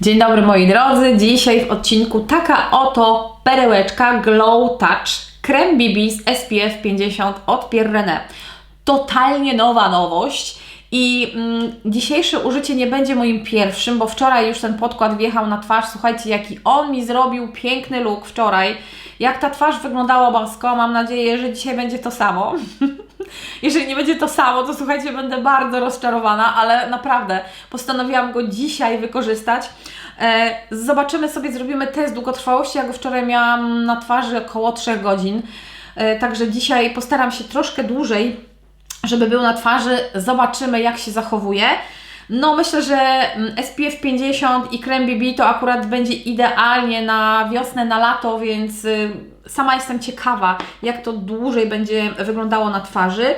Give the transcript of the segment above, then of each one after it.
Dzień dobry moi drodzy. Dzisiaj w odcinku taka oto perełeczka Glow Touch krem BB z SPF 50 od Pierre. Totalnie nowa nowość. I mm, dzisiejsze użycie nie będzie moim pierwszym, bo wczoraj już ten podkład wjechał na twarz. Słuchajcie, jaki on mi zrobił piękny look wczoraj. Jak ta twarz wyglądała bosko, mam nadzieję, że dzisiaj będzie to samo. Jeżeli nie będzie to samo, to słuchajcie, będę bardzo rozczarowana, ale naprawdę postanowiłam go dzisiaj wykorzystać. E, zobaczymy sobie, zrobimy test długotrwałości. Ja go wczoraj miałam na twarzy około 3 godzin. E, także dzisiaj postaram się troszkę dłużej, żeby był na twarzy. Zobaczymy, jak się zachowuje. No, myślę, że mm, SPF 50 i krem BB to akurat będzie idealnie na wiosnę, na lato, więc y, sama jestem ciekawa, jak to dłużej będzie wyglądało na twarzy.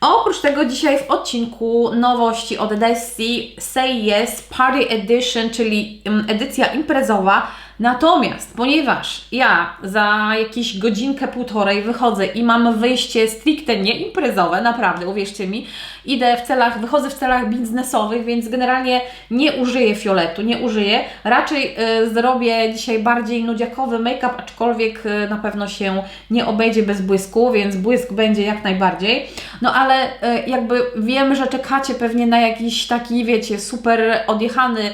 Oprócz tego dzisiaj w odcinku nowości od Desi Say Yes Party Edition, czyli mm, edycja imprezowa. Natomiast, ponieważ ja za jakieś godzinkę, półtorej wychodzę i mam wyjście stricte nie imprezowe, naprawdę, uwierzcie mi, idę w celach, wychodzę w celach biznesowych, więc generalnie nie użyję fioletu, nie użyję. Raczej y, zrobię dzisiaj bardziej nudziakowy make-up, aczkolwiek y, na pewno się nie obejdzie bez błysku, więc błysk będzie jak najbardziej. No ale y, jakby wiem, że czekacie pewnie na jakiś taki, wiecie, super odjechany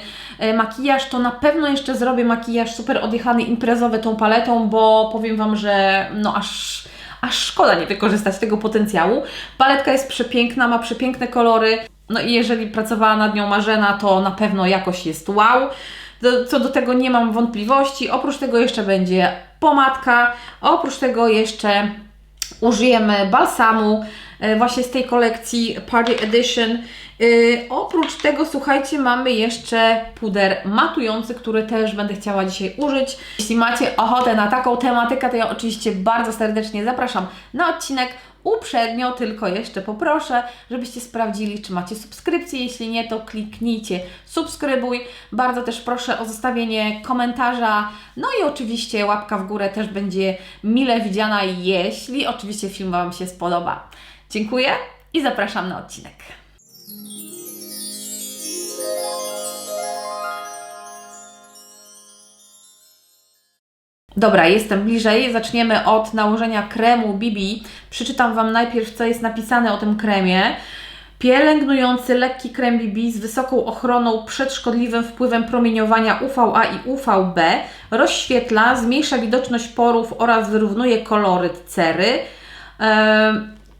makijaż, to na pewno jeszcze zrobię makijaż super odjechany imprezowy tą paletą, bo powiem Wam, że no aż aż szkoda nie wykorzystać tego potencjału. Paletka jest przepiękna, ma przepiękne kolory. No i jeżeli pracowała nad nią Marzena, to na pewno jakość jest wow. Do, co do tego nie mam wątpliwości. Oprócz tego jeszcze będzie pomadka, oprócz tego jeszcze użyjemy balsamu e, właśnie z tej kolekcji Party Edition. Yy, oprócz tego, słuchajcie, mamy jeszcze puder matujący, który też będę chciała dzisiaj użyć. Jeśli macie ochotę na taką tematykę, to ja oczywiście bardzo serdecznie zapraszam na odcinek. Uprzednio tylko jeszcze poproszę, żebyście sprawdzili, czy macie subskrypcję. Jeśli nie, to kliknijcie subskrybuj. Bardzo też proszę o zostawienie komentarza. No i oczywiście łapka w górę też będzie mile widziana, jeśli oczywiście film Wam się spodoba. Dziękuję i zapraszam na odcinek. Dobra, jestem bliżej. Zaczniemy od nałożenia kremu BB. Przeczytam Wam najpierw, co jest napisane o tym kremie. Pielęgnujący lekki krem BB z wysoką ochroną przed szkodliwym wpływem promieniowania UVA i UVB rozświetla, zmniejsza widoczność porów oraz wyrównuje koloryt cery.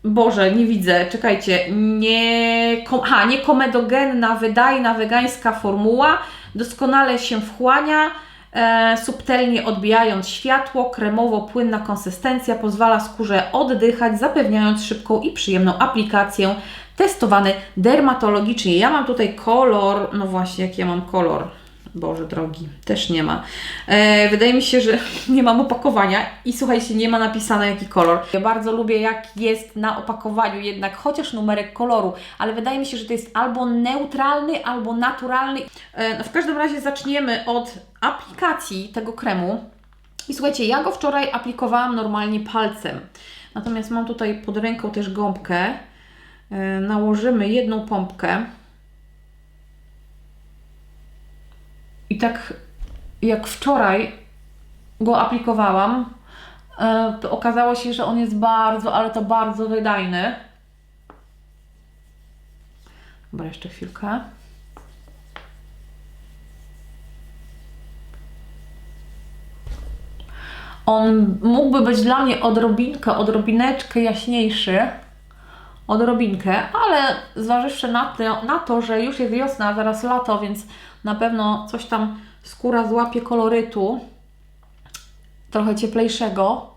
Boże, nie widzę, czekajcie, nie, ha, niekomedogenna, wydajna, wegańska formuła, doskonale się wchłania, e, subtelnie odbijając światło, kremowo-płynna konsystencja pozwala skórze oddychać, zapewniając szybką i przyjemną aplikację. Testowany dermatologicznie. Ja mam tutaj kolor, no właśnie, jaki ja mam kolor? Boże drogi, też nie ma. E, wydaje mi się, że nie mam opakowania i słuchajcie, nie ma napisane jaki kolor. Ja bardzo lubię jak jest na opakowaniu jednak chociaż numerek koloru, ale wydaje mi się, że to jest albo neutralny, albo naturalny. E, no w każdym razie zaczniemy od aplikacji tego kremu. I słuchajcie, ja go wczoraj aplikowałam normalnie palcem. Natomiast mam tutaj pod ręką też gąbkę. E, nałożymy jedną pompkę. I tak jak wczoraj go aplikowałam, e, to okazało się, że on jest bardzo, ale to bardzo wydajny. Dobra, jeszcze chwilkę. On mógłby być dla mnie odrobinkę, odrobineczkę jaśniejszy, odrobinkę, ale zważywszy na to, na to, że już jest wiosna, zaraz lato, więc na pewno coś tam skóra złapie kolorytu trochę cieplejszego,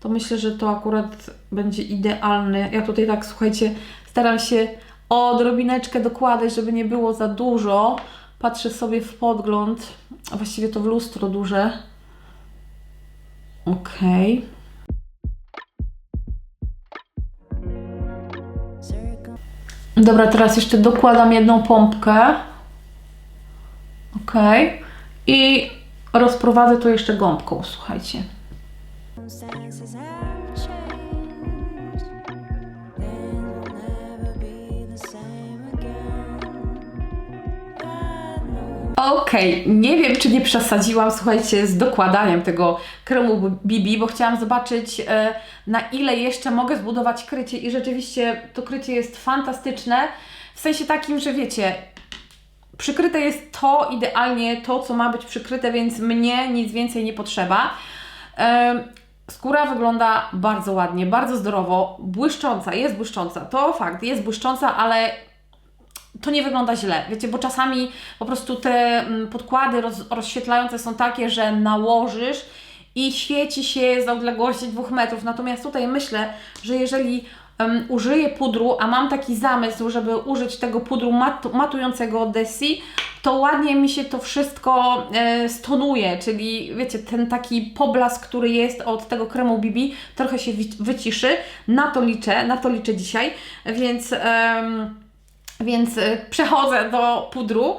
to myślę, że to akurat będzie idealny. Ja tutaj tak, słuchajcie, staram się odrobineczkę dokładać, żeby nie było za dużo. Patrzę sobie w podgląd, a właściwie to w lustro duże. Okej. Okay. Dobra, teraz jeszcze dokładam jedną pompkę. Ok. I rozprowadzę to jeszcze gąbką, słuchajcie. Okej, nie wiem, czy nie przesadziłam, słuchajcie, z dokładaniem tego kremu BB, bo chciałam zobaczyć, e, na ile jeszcze mogę zbudować krycie. I rzeczywiście to krycie jest fantastyczne, w sensie takim, że wiecie, przykryte jest to idealnie, to co ma być przykryte, więc mnie nic więcej nie potrzeba. Em, Skóra wygląda bardzo ładnie, bardzo zdrowo, błyszcząca, jest błyszcząca, to fakt, jest błyszcząca, ale to nie wygląda źle, wiecie, bo czasami po prostu te mm, podkłady roz, rozświetlające są takie, że nałożysz i świeci się z odległości dwóch metrów. Natomiast tutaj myślę, że jeżeli em, użyję pudru, a mam taki zamysł, żeby użyć tego pudru mat, matującego Desi, to ładnie mi się to wszystko e, stonuje, czyli wiecie, ten taki poblask, który jest od tego kremu BB, trochę się wyciszy. Na to liczę, na to liczę dzisiaj, więc... więc y, przechodzę do pudru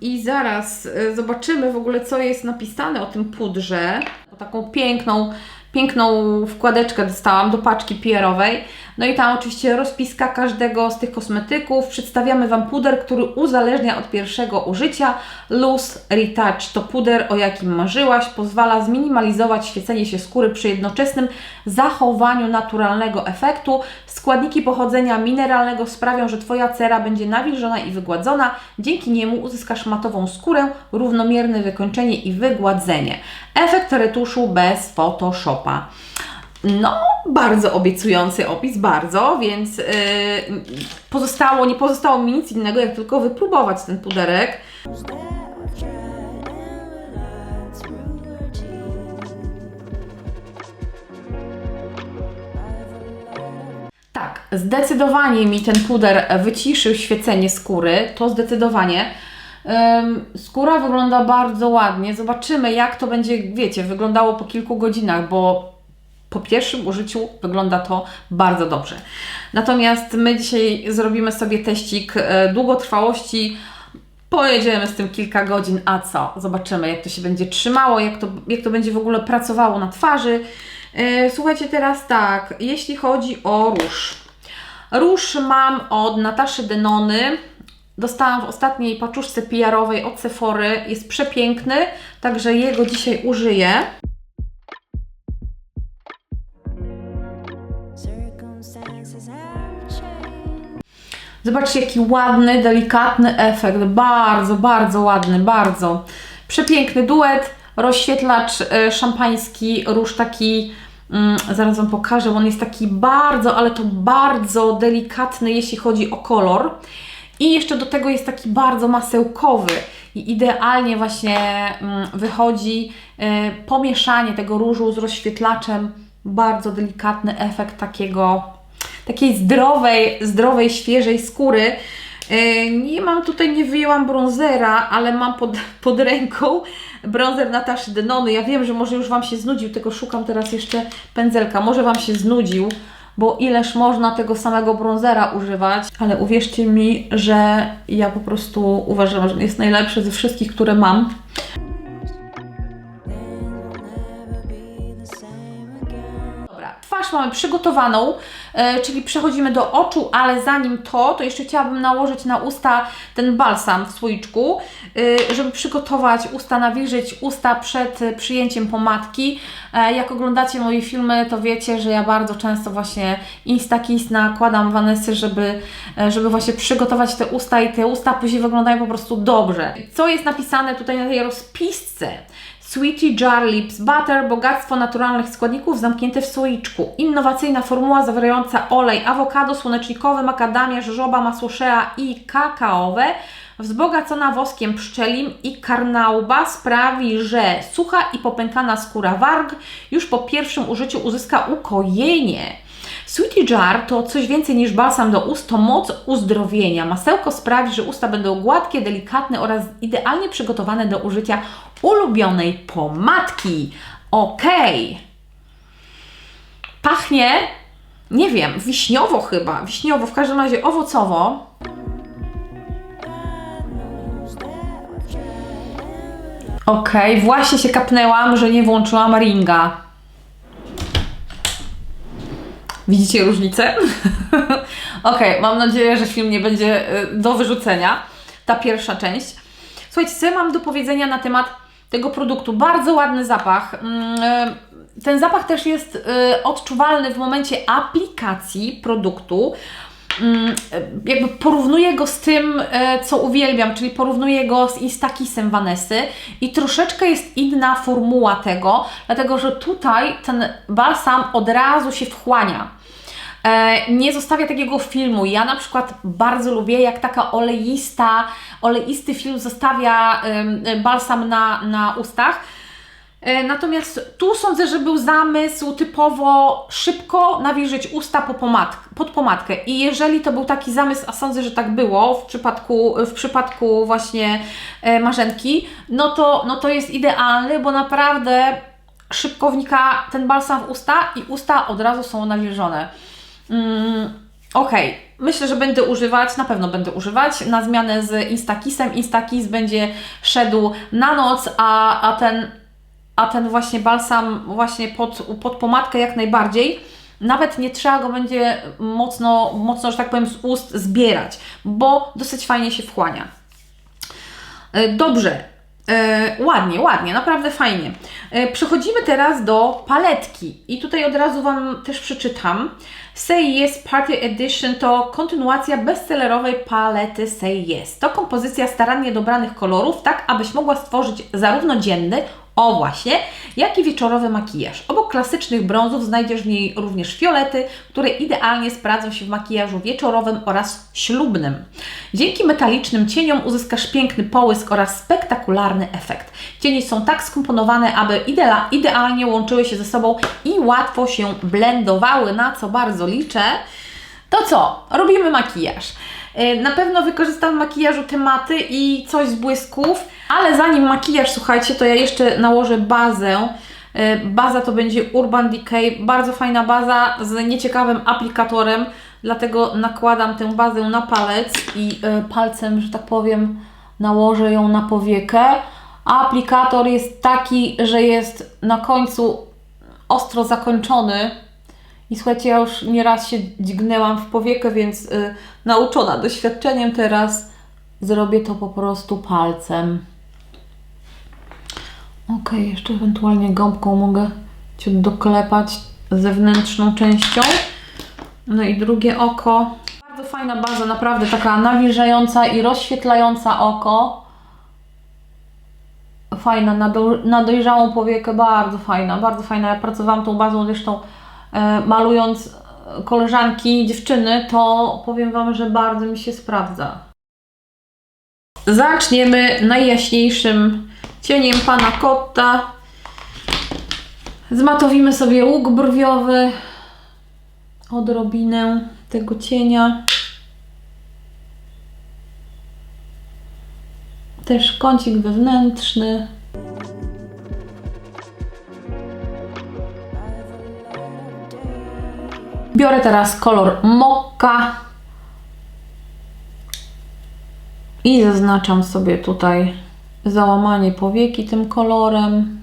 i zaraz y, zobaczymy w ogóle, co jest napisane o tym pudrze. Taką piękną, piękną wkładeczkę dostałam do paczki PR-owej. No i tam oczywiście rozpiska każdego z tych kosmetyków. Przedstawiamy Wam puder, który uzależnia od pierwszego użycia. Loose Retouch to puder, o jakim marzyłaś. Pozwala zminimalizować świecenie się skóry przy jednoczesnym zachowaniu naturalnego efektu. Składniki pochodzenia mineralnego sprawią, że Twoja cera będzie nawilżona i wygładzona. Dzięki niemu uzyskasz matową skórę, równomierne wykończenie i wygładzenie. Efekt retuszu bez Photoshopa. No, bardzo obiecujący opis, bardzo, więc yy, pozostało, nie pozostało mi nic innego, jak tylko wypróbować ten puderek. Tak, zdecydowanie mi ten puder wyciszył świecenie skóry, to zdecydowanie. Skóra wygląda bardzo ładnie. Zobaczymy, jak to będzie, wiecie, wyglądało po kilku godzinach, bo po pierwszym użyciu wygląda to bardzo dobrze. Natomiast my dzisiaj zrobimy sobie teścik e, długotrwałości. Pojedziemy z tym kilka godzin, a co? Zobaczymy, jak to się będzie trzymało, jak to, jak to będzie w ogóle pracowało na twarzy. E, Słuchajcie, teraz tak, jeśli chodzi o róż. Róż mam od Nataszy Denony. Dostałam w ostatniej paczuszce PR-owej od Sephory. Jest przepiękny, także jego dzisiaj użyję. Zobaczcie, jaki ładny, delikatny efekt. Bardzo, bardzo ładny, bardzo. Przepiękny duet, rozświetlacz e, szampański, róż taki, mm, zaraz Wam pokażę, on jest taki bardzo, ale to bardzo delikatny, jeśli chodzi o kolor. I jeszcze do tego jest taki bardzo masełkowy i idealnie właśnie mm, wychodzi e, pomieszanie tego różu z rozświetlaczem. Bardzo delikatny efekt takiego takiej zdrowej, zdrowej, świeżej skóry. E, Nie mam tutaj, nie wyjęłam bronzera, ale mam pod, pod ręką bronzer Nataszy Denony. Ja wiem, że może już Wam się znudził, tylko szukam teraz jeszcze pędzelka. Może Wam się znudził, bo ileż można tego samego bronzera używać, ale uwierzcie mi, że ja po prostu uważam, że jest najlepszy ze wszystkich, które mam. Twarz mamy przygotowaną, e, czyli przechodzimy do oczu, ale zanim to, to jeszcze chciałabym nałożyć na usta ten balsam w słoiczku, e, żeby przygotować usta, nawilżyć usta przed przyjęciem pomadki. E, jak oglądacie moje filmy, to wiecie, że ja bardzo często właśnie Instakiss nakładam Vanessy, żeby, żeby właśnie przygotować te usta i te usta później wyglądają po prostu dobrze. Co jest napisane tutaj na tej rozpisce? Sweetie Jar Lips Butter, bogactwo naturalnych składników zamknięte w słoiczku. Innowacyjna formuła zawierająca olej awokado, słonecznikowy, makadamia, żożoba, masło shea i kakaowe, wzbogacona woskiem pszczelim i karnauba sprawi, że sucha i popękana skóra warg już po pierwszym użyciu uzyska ukojenie. Sweetie Jar to coś więcej niż balsam do ust, to moc uzdrowienia. Masełko sprawi, że usta będą gładkie, delikatne oraz idealnie przygotowane do użycia ulubionej pomadki. Okej. Pachnie, nie wiem, wiśniowo chyba, wiśniowo, w każdym razie owocowo. Okej, właśnie się kapnęłam, że nie włączyłam ringa. Widzicie różnicę? Okej, mam nadzieję, że film nie będzie y, do wyrzucenia. Ta pierwsza część. Słuchajcie, co ja mam do powiedzenia na temat tego produktu? Bardzo ładny zapach. Mm, e, Ten zapach też jest e, odczuwalny w momencie aplikacji produktu. Mm, Jakby porównuję go z tym, e, co uwielbiam, czyli porównuję go z Instakisem Vanessy i troszeczkę jest inna formuła tego, dlatego że tutaj ten balsam od razu się wchłania. E, nie zostawia takiego filmu. Ja na przykład bardzo lubię, jak taka oleista, oleisty film zostawia balsam na, na ustach. E, Natomiast tu sądzę, że był zamysł typowo szybko nawilżyć usta po pomad, pod pomadkę. I jeżeli to był taki zamysł, a sądzę, że tak było w przypadku, w przypadku właśnie e, marzenki, no to, no to jest idealny, bo naprawdę szybko wnika ten balsam w usta i usta od razu są nawilżone. Mm, Okej, myślę, że będę używać, na pewno będę używać na zmianę z Instakisem. Instakis będzie szedł na noc, a, a, ten, a ten właśnie balsam właśnie pod, pod pomadkę jak najbardziej. Nawet nie trzeba go będzie mocno, mocno, że tak powiem, z ust zbierać, bo dosyć fajnie się wchłania. E, Dobrze. E, ładnie, ładnie, naprawdę fajnie. E, przechodzimy teraz do paletki. I tutaj od razu Wam też przeczytam. Say Yes Party Edition to kontynuacja bestsellerowej palety Say Yes. To kompozycja starannie dobranych kolorów, tak abyś mogła stworzyć zarówno dzienny, o właśnie, jak i wieczorowy makijaż. Obok klasycznych brązów znajdziesz w niej również fiolety, które idealnie sprawdzą się w makijażu wieczorowym oraz ślubnym. Dzięki metalicznym cieniom uzyskasz piękny połysk oraz spektakularny efekt. Cienie są tak skomponowane, aby idea- idealnie łączyły się ze sobą i łatwo się blendowały, na co bardzo liczę. To co? Robimy makijaż. E, Na pewno wykorzystam w makijażu tematy i coś z błysków, ale zanim makijaż, słuchajcie, to ja jeszcze nałożę bazę. E, Baza to będzie Urban Decay, bardzo fajna baza z nieciekawym aplikatorem, dlatego nakładam tę bazę na palec i e, palcem, że tak powiem, nałożę ją na powiekę. Aplikator jest taki, że jest na końcu ostro zakończony. I słuchajcie, ja już nieraz się dźgnęłam w powiekę, więc y, nauczona doświadczeniem teraz zrobię to po prostu palcem. Ok, jeszcze ewentualnie gąbką mogę ciut doklepać zewnętrzną częścią. No i drugie oko. Bardzo fajna baza, naprawdę taka nawilżająca i rozświetlająca oko. Fajna, na, do, na dojrzałą powiekę, bardzo fajna, bardzo fajna. Ja pracowałam tą bazą zresztą e, malując e, koleżanki, dziewczyny, to powiem Wam, że bardzo mi się sprawdza. Zaczniemy najjaśniejszym cieniem pana Kotta. Zmatowimy sobie łuk brwiowy, odrobinę tego cienia. Też kącik wewnętrzny. Biorę teraz kolor mokka i zaznaczam sobie tutaj załamanie powieki tym kolorem.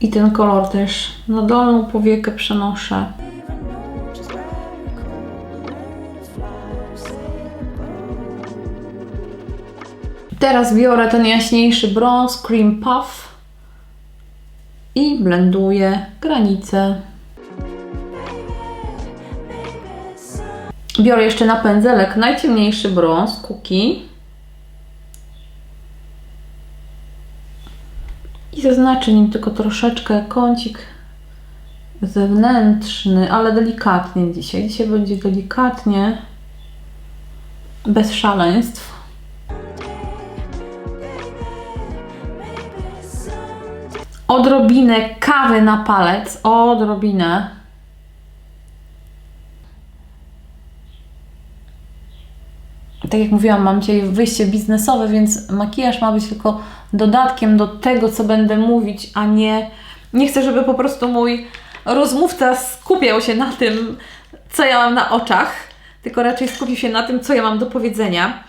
I ten kolor też na dolną powiekę przenoszę. Teraz biorę ten jaśniejszy brąz, Cream Puff i blenduję granice. Biorę jeszcze na pędzelek najciemniejszy brąz, Cookie. I zaznaczę nim tylko troszeczkę kącik zewnętrzny, ale delikatnie dzisiaj. Dzisiaj będzie delikatnie, bez szaleństw. odrobinę kawy na palec, odrobinę. Tak jak mówiłam, mam dzisiaj wyjście biznesowe, więc makijaż ma być tylko dodatkiem do tego, co będę mówić, a nie. Nie chcę, żeby po prostu mój rozmówca skupiał się na tym, co ja mam na oczach, tylko raczej skupił się na tym, co ja mam do powiedzenia.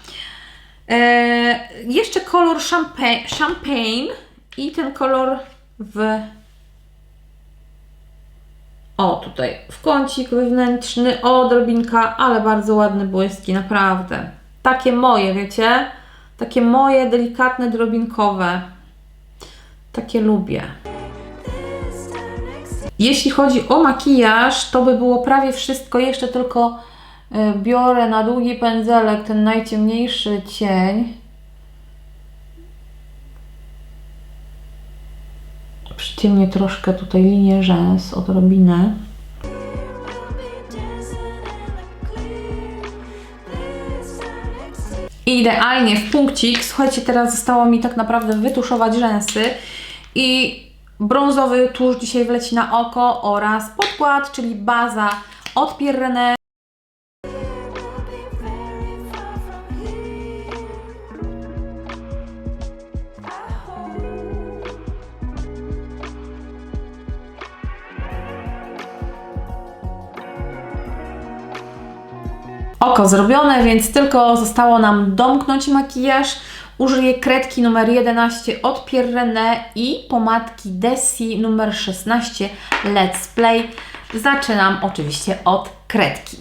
Eee, jeszcze kolor champagne, champagne i ten kolor w O, tutaj w kącik wewnętrzny, odrobinka, ale bardzo ładne błyski, naprawdę. Takie moje, wiecie? Takie moje, delikatne, drobinkowe. Takie lubię. Jeśli chodzi o makijaż, to by było prawie wszystko. Jeszcze tylko e, biorę na długi pędzelek ten najciemniejszy cień. Przyciemnię troszkę tutaj linię rzęs, odrobinę. I idealnie w punkcik. Słuchajcie, teraz zostało mi tak naprawdę wytuszować rzęsy i brązowy tusz dzisiaj wleci na oko oraz podkład, czyli baza od Pierre Oko zrobione, więc tylko zostało nam domknąć makijaż. Użyję kredki numer 11 od Pierre René i pomadki Desi numer 16 Let's Play. Zaczynam oczywiście od kredki.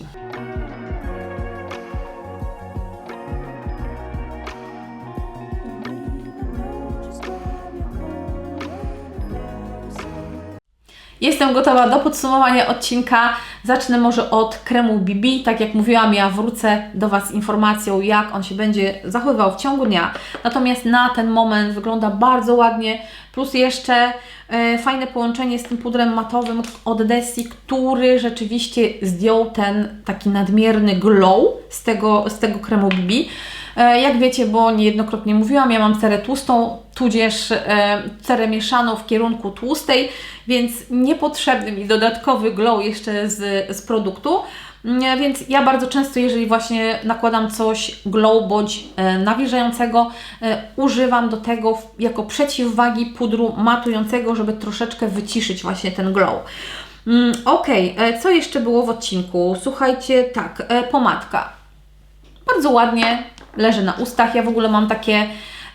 Jestem gotowa do podsumowania odcinka. Zacznę może od kremu BB. Tak jak mówiłam, ja wrócę do Was z informacją, jak on się będzie zachowywał w ciągu dnia. Natomiast na ten moment wygląda bardzo ładnie. Plus jeszcze e, fajne połączenie z tym pudrem matowym od Desi, który rzeczywiście zdjął ten taki nadmierny glow z tego, z tego kremu BB. E, Jak wiecie, bo niejednokrotnie mówiłam, ja mam cerę tłustą, tudzież e, cerę mieszaną w kierunku tłustej, więc niepotrzebny mi dodatkowy glow jeszcze z, z produktu. Mm, Więc ja bardzo często, jeżeli właśnie nakładam coś glow bądź e, nawilżającego, używam do tego jako przeciwwagi pudru matującego, żeby troszeczkę wyciszyć właśnie ten glow. Mm, e, co jeszcze było w odcinku? Słuchajcie, tak, pomadka bardzo ładnie leży na ustach. Ja w ogóle mam takie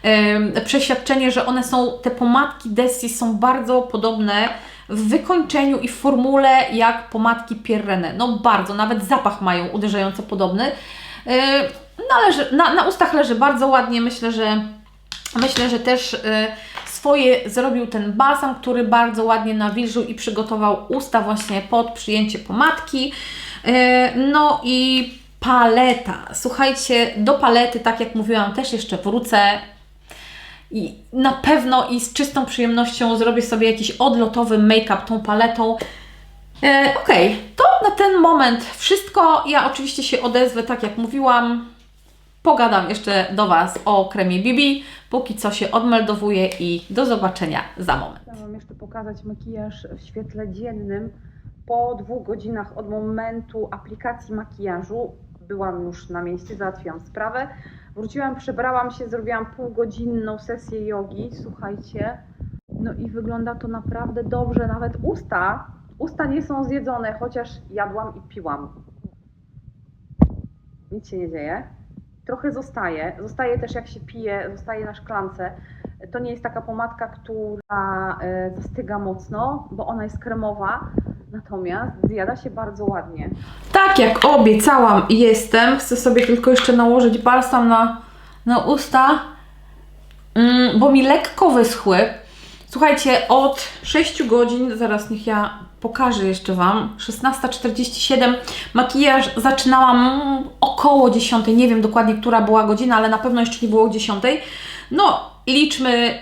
em, przeświadczenie, że one są, te pomadki Desi są bardzo podobne w wykończeniu i w formule jak pomadki Pierre René. No bardzo, nawet zapach mają uderzająco podobny. Yy, no, leży, na, na ustach leży bardzo ładnie. Myślę, że Myślę, że też y, swoje zrobił ten balsam, który bardzo ładnie nawilżył i przygotował usta właśnie pod przyjęcie pomadki. Y, no i paleta. Słuchajcie, do palety, tak jak mówiłam, też jeszcze wrócę. I na pewno i z czystą przyjemnością zrobię sobie jakiś odlotowy make-up tą paletą. E, Okej, to na ten moment wszystko. Ja oczywiście się odezwę, tak jak mówiłam. Pogadam jeszcze do Was o kremie BB. Póki co się odmeldowuję i do zobaczenia za moment. Chciałam jeszcze pokazać makijaż w świetle dziennym. Po dwóch godzinach od momentu aplikacji makijażu byłam już na mieście, załatwiłam sprawę. Wróciłam, przebrałam się, zrobiłam półgodzinną sesję jogi, słuchajcie. No i wygląda to naprawdę dobrze, nawet usta, usta nie są zjedzone, chociaż jadłam i piłam. Nic się nie dzieje. Trochę zostaje, zostaje też jak się pije, zostaje na szklance. To nie jest taka pomadka, która e, zastyga mocno, bo ona jest kremowa, natomiast zjada się bardzo ładnie. Tak jak obiecałam jestem, chcę sobie tylko jeszcze nałożyć balsam na, na usta, mm, bo mi lekko wyschły. Słuchajcie, od 6 godzin, zaraz niech ja pokażę jeszcze Wam, 16.47, makijaż zaczynałam około 10, nie wiem dokładnie, która była godzina, ale na pewno jeszcze nie było 10. No, liczmy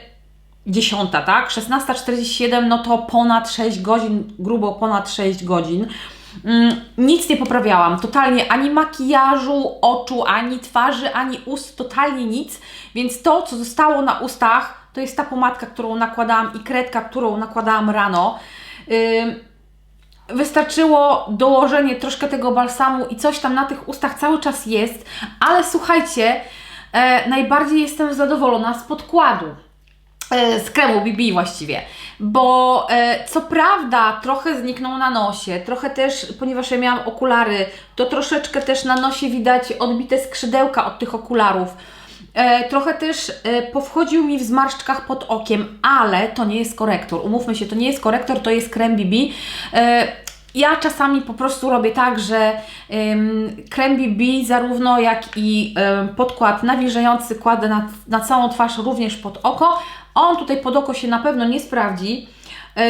10, tak? 16.47, no to ponad 6 godzin, grubo ponad 6 godzin. Mm, Nic nie poprawiałam, totalnie ani makijażu, oczu, ani twarzy, ani ust, totalnie nic. Więc to, co zostało na ustach, to jest ta pomadka, którą nakładałam i kredka, którą nakładałam rano. Wystarczyło dołożenie troszkę tego balsamu i coś tam na tych ustach cały czas jest, ale słuchajcie, e, najbardziej jestem zadowolona z podkładu z kremu BB właściwie, bo e, co prawda trochę zniknął na nosie, trochę też, ponieważ ja miałam okulary, to troszeczkę też na nosie widać odbite skrzydełka od tych okularów. E, trochę też e, powchodził mi w zmarszczkach pod okiem, ale to nie jest korektor. Umówmy się, to nie jest korektor, to jest krem BB. E, Ja czasami po prostu robię tak, że ym, krem BB zarówno jak i ym, podkład nawilżający kładę na, na całą twarz również pod oko. On tutaj pod oko się na pewno nie sprawdzi,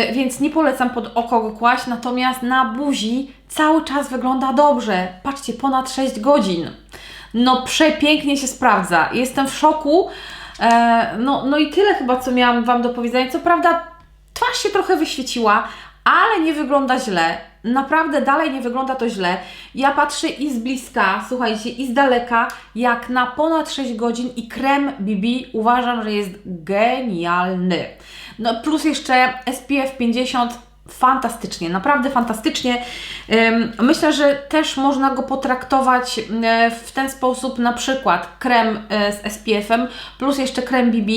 y, więc nie polecam pod oko go kłaść, natomiast na buzi cały czas wygląda dobrze. Patrzcie, ponad 6 godzin. No przepięknie się sprawdza. Jestem w szoku. E, no, no i tyle chyba, co miałam Wam do powiedzenia. Co prawda twarz się trochę wyświeciła, ale nie wygląda źle. Naprawdę dalej nie wygląda to źle. Ja patrzę i z bliska, słuchajcie, i z daleka, jak na ponad 6 godzin i krem BB uważam, że jest genialny. No plus jeszcze SPF 50 fantastycznie, naprawdę fantastycznie. Myślę, że też można go potraktować e, w ten sposób, na przykład krem e, z SPF-em plus jeszcze krem BB.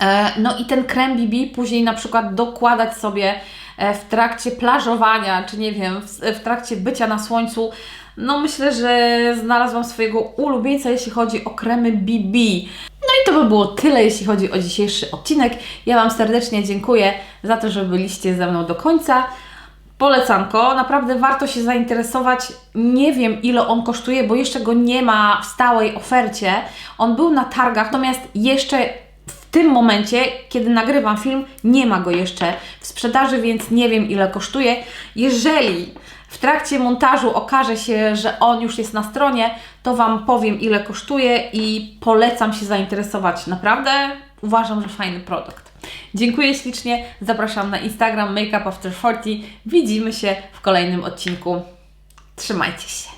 E, No i ten krem BB później na przykład dokładać sobie w trakcie plażowania, czy nie wiem, w, trakcie bycia na słońcu. No myślę, że znalazłam swojego ulubieńca, jeśli chodzi o kremy BB. No i to by było tyle, jeśli chodzi o dzisiejszy odcinek. Ja Wam serdecznie dziękuję za to, że byliście ze mną do końca. Polecanko, naprawdę warto się zainteresować. Nie wiem ile on kosztuje, bo jeszcze go nie ma w stałej ofercie. On był na targach, natomiast jeszcze tym momencie, kiedy nagrywam film, nie ma go jeszcze w sprzedaży, więc nie wiem ile kosztuje. Jeżeli w trakcie montażu okaże się, że on już jest na stronie, to Wam powiem ile kosztuje i polecam się zainteresować. Naprawdę uważam, że fajny produkt. Dziękuję ślicznie, zapraszam na Instagram Makeup After 40. Widzimy się w kolejnym odcinku. Trzymajcie się.